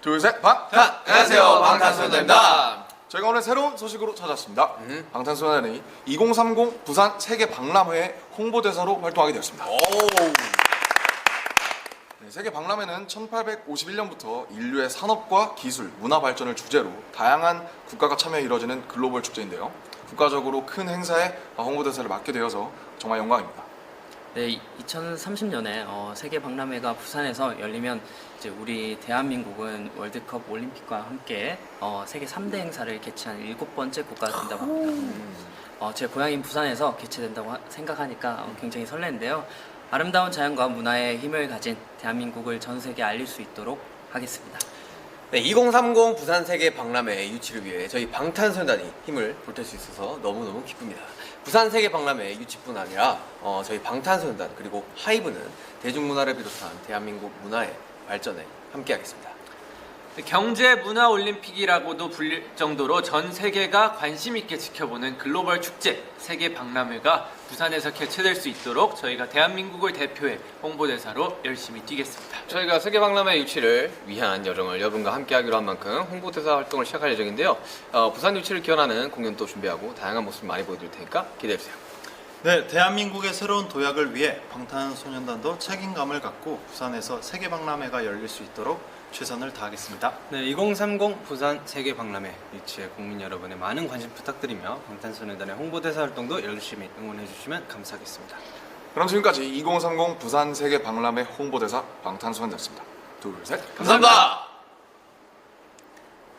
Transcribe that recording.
둘, 셋, 방! 자, 안녕하세요. 방탄소년단입니다. 저희가 오늘 새로운 소식으로 찾아왔습니다. 음. 방탄소년단이 2030 부산 세계 박람회 홍보대사로 활동하게 되었습니다. 오. 네, 세계 박람회는 1851년부터 인류의 산업과 기술, 문화 발전을 주제로 다양한 국가가 참여해 이뤄지는 글로벌 축제인데요. 국가적으로 큰 행사에 홍보대사를 맡게 되어서 정말 영광입니다. 네, 2030년에 어, 세계 박람회가 부산에서 열리면 이제 우리 대한민국은 월드컵 올림픽과 함께 어, 세계 3대 행사를 개최한 일곱 번째 국가가 된다고 합니다. 어, 제 고향인 부산에서 개최된다고 하- 생각하니까 어, 굉장히 설레는데요. 아름다운 자연과 문화의 힘을 가진 대한민국을 전 세계에 알릴 수 있도록 하겠습니다. 네, 2030 부산 세계 박람회 유치를 위해 저희 방탄소년단이 힘을 보탤 수 있어서 너무너무 기쁩니다. 부산 세계 박람회 유치뿐 아니라 어, 저희 방탄소년단 그리고 하이브는 대중문화를 비롯한 대한민국 문화의 발전에 함께하겠습니다. 경제 문화 올림픽이라고도 불릴 정도로 전 세계가 관심 있게 지켜보는 글로벌 축제 세계 박람회가 부산에서 개최될 수 있도록 저희가 대한민국을 대표해 홍보대사로 열심히 뛰겠습니다. 저희가 세계 박람회 유치를 위한 여정을 여러분과 함께하기로 한 만큼 홍보대사 활동을 시작할 예정인데요. 어, 부산 유치를 기원하는 공연도 준비하고 다양한 모습 많이 보여드릴 테니까 기대해 주세요. 네, 대한민국의 새로운 도약을 위해 방탄소년단도 책임감을 갖고 부산에서 세계 박람회가 열릴 수 있도록 최선을 다하겠습니다. 네, 2030 부산 세계 박람회 유치에 국민 여러분의 많은 관심 부탁드리며 방탄소년단의 홍보대사 활동도 열심히 응원해 주시면 감사하겠습니다. 그럼 지금까지 2030 부산 세계 박람회 홍보대사 방탄소년단이었습니다. 둘, 셋. 감사합니다.